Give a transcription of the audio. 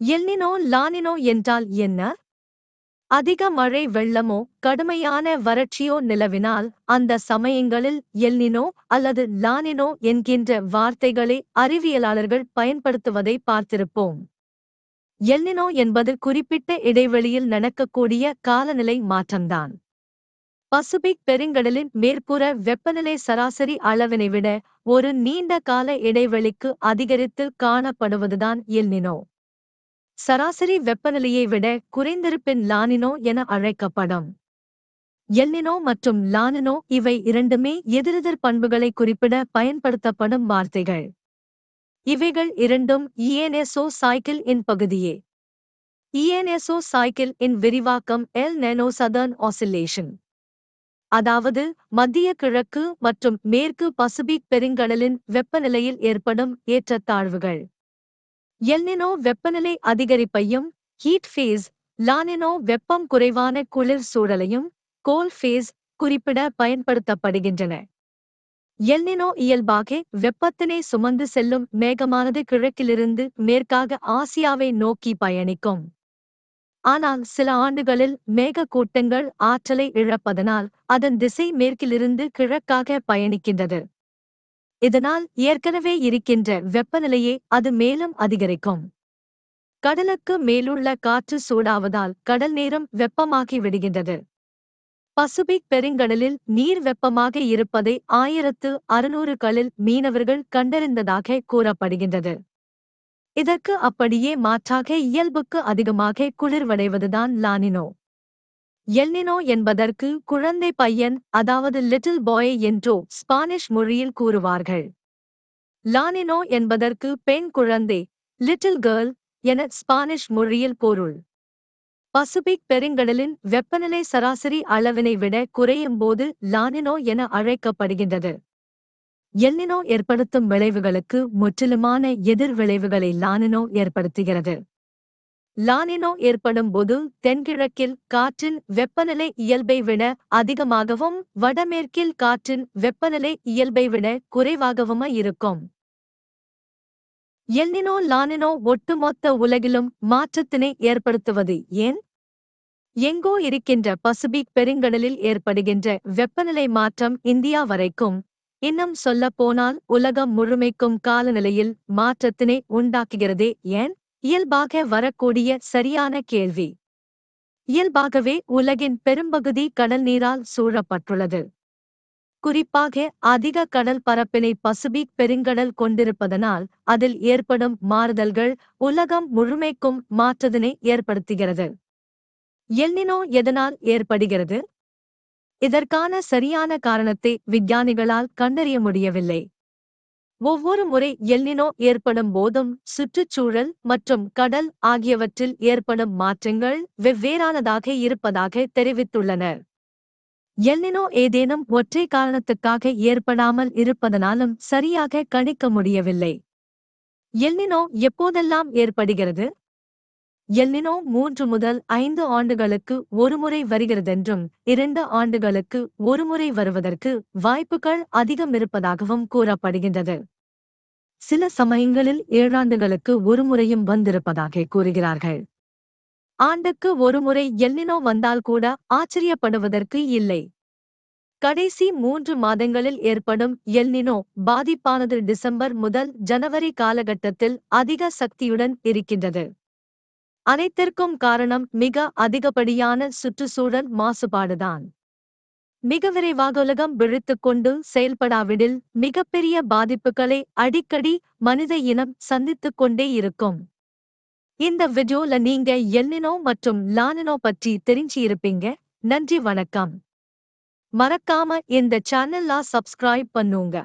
El Niño La Niña என்றால் என்ன? அதிக மழை வெள்ளமோ கடுமையான வறட்சியோ நிலவினால் அந்த சமயங்களில் எல்னினோ அல்லது லானினோ என்கின்ற வார்த்தைகளை அறிவியலாளர்கள் பயன்படுத்துவதை பார்த்திருப்போம். எல்னினோ என்பது குறிப்பிட்ட இடைவெளியில் நடக்கக்கூடிய காலநிலை மாற்றம்தான். பசிபிக் பெருங்கடலின் மேற்புற வெப்பநிலை சராசரி அளவினை விட ஒரு நீண்ட கால இடைவெளிக்கு அதிகரித்து காணப்படுவதுதான் எல்னினோ சராசரி வெப்பநிலையை விட குறைந்திருப்பின் லானினோ என அழைக்கப்படும். எல்னினோ மற்றும் லானினோ இவை இரண்டுமே எதிரெதிர் பண்புகளை குறிப்பிட பயன்படுத்தப்படும் வார்த்தைகள். இவைகள் இரண்டும் இஎன்எஸ்ஓ சைக்கிள் இன் பகுதியே. இஎன்எஸ்ஓ சைக்கிள் இன் விரிவாக்கம் எல் நெனோ சதர்ன் ஆசிலேஷன். அதாவது மத்திய கிழக்கு மற்றும் மேற்கு பசிபிக் பெருங்கடலின் வெப்பநிலையில் ஏற்படும் ஏற்றத்தாழ்வுகள். எல்னினோ வெப்பநிலை அதிகரிப்பையும் ஹீட் ஃபேஸ் லானினோ வெப்பம் குறைவான குளிர் சூழலையும் கோல் ஃபேஸ் குறிப்பிட பயன்படுத்தப்படுகின்றன. எல்னினோ இயல்பாக வெப்பத்தினை சுமந்து செல்லும் மேகமானது கிழக்கிலிருந்து மேற்காக ஆசியாவை நோக்கி பயணிக்கும். ஆனால் சில ஆண்டுகளில் மேக கூட்டங்கள் ஆற்றலை இழப்பதனால் அதன் திசை மேற்கிலிருந்து கிழக்காக பயணிக்கின்றது. இதனால் ஏற்கனவே இருக்கின்ற வெப்பநிலையை அது மேலும் அதிகரிக்கும். கடலுக்கு மேலுள்ள காற்று சூடாவதால் கடல் நேரம் வெப்பமாகி விடுகின்றது. பசுபிக் பெருங்கடலில் நீர் வெப்பமாக இருப்பதை ஆயிரத்து அறுநூறுகளில் மீனவர்கள் கண்டறிந்ததாக கூறப்படுகின்றது. இதற்கு அப்படியே மாற்றாக இயல்புக்கு அதிகமாக குளிர்வடைவதுதான் லானினோ. எல்னினோ என்பதற்கு குழந்தை பையன் அதாவது லிட்டில் பாய் என்றோ ஸ்பானிஷ் மொழியில் கூறுவார்கள். லானினோ என்பதற்கு பெண் குழந்தை லிட்டில் கேர்ள் என ஸ்பானிஷ் மொழியில் பொருள். பசிபிக் பெருங்கடலின் வெப்பநிலை சராசரி அளவினை விட குறையும் போது லானினோ என அழைக்கப்படுகின்றது. எல்னினோ ஏற்படுத்தும் விளைவுகளுக்கு முற்றிலுமான எதிர் விளைவுகளை லானினோ ஏற்படுத்துகிறது. லானினோ ஏற்படும் போது தென்கிழக்கில் காற்றின் வெப்பநிலை இயல்பை விட அதிகமாகவும் வடமேற்கில் காற்றின் வெப்பநிலை இயல்பை விட குறைவாகவும் இருக்கும். எல்னினோ லானினோ ஒட்டுமொத்த உலகிலும் மாற்றத்தினை ஏற்படுத்துவது ஏன்? எங்கோ இருக்கின்ற பசிபிக் பெருங்கடலில் ஏற்படுகின்ற வெப்பநிலை மாற்றம் இந்தியா வரைக்கும் இன்னும் சொல்லப்போனால் உலகம் முழுமைக்கும் காலநிலையில் மாற்றத்தினை உண்டாக்குகிறதே ஏன்? இயல்பாக வரக்கூடிய சரியான கேள்வி. இயல்பாகவே உலகின் பெரும்பகுதி கடல் நீரால் சூழப்பட்டுள்ளது. குறிப்பாக அதிக கடல் பரப்பினை பசிபிக் பெருங்கடல் கொண்டிருப்பதனால் அதில் ஏற்படும் மாறுதல்கள் உலகம் முழுமைக்கும் மாற்றத்தினை ஏற்படுத்துகிறது. எல்னினோ எதனால் ஏற்படுகிறது? இதற்கான சரியான காரணத்தை விஞ்ஞானிகளால் கண்டறிய முடியவில்லை. ஒவ்வொரு முறை எல்னினோ ஏற்படும் போதும் சுற்றுச்சூழல் மற்றும் கடல் ஆகியவற்றில் ஏற்படும் மாற்றங்கள் வெவ்வேறானதாக இருப்பதாக தெரிவித்துள்ளனர் எல்னினோ ஏதேனும் ஒற்றை காரணத்துக்காக ஏற்படாமல் இருப்பதனாலும் சரியாக கணிக்க முடியவில்லை. எல்னினோ எப்போதெல்லாம் ஏற்படுகிறது? எல்னினோ மூன்று முதல் ஐந்து ஆண்டுகளுக்கு ஒருமுறை வருகிறதென்றும் இரண்டு ஆண்டுகளுக்கு ஒருமுறை வருவதற்கு வாய்ப்புகள் அதிகம் இருப்பதாகவும் கூறப்படுகின்றது. சில சமயங்களில் ஏழாண்டுகளுக்கு ஒருமுறையும் வந்திருப்பதாக கூறுகிறார்கள். ஆண்டுக்கு ஒருமுறை எல்னினோ வந்தால் கூட ஆச்சரியப்படுவதற்கு இல்லை. கடைசி மூன்று மாதங்களில் ஏற்படும் எல்னினோ பாதிப்பானது டிசம்பர் முதல் ஜனவரி காலகட்டத்தில் அதிக சக்தியுடன் இருக்கின்றது. அனைத்திற்கும் காரணம் மிக அதிகப்படியான சுற்றுச்சூழல் மாசுபாடுதான். மிக விரைவாக உலகம் விழித்துக்கொண்டு செயல்படாவிடில் மிகப்பெரிய பாதிப்புகளை அடிக்கடி மனித இனம் சந்தித்துக் கொண்டே இருக்கும். இந்த வீடியோல நீங்க எல்லினோ மற்றும் லானினோ பற்றி தெரிஞ்சு இருப்பீங்க நன்றி வணக்கம். மறக்காம இந்த சேனல்ல சப்ஸ்கிரைப் பண்ணுங்க.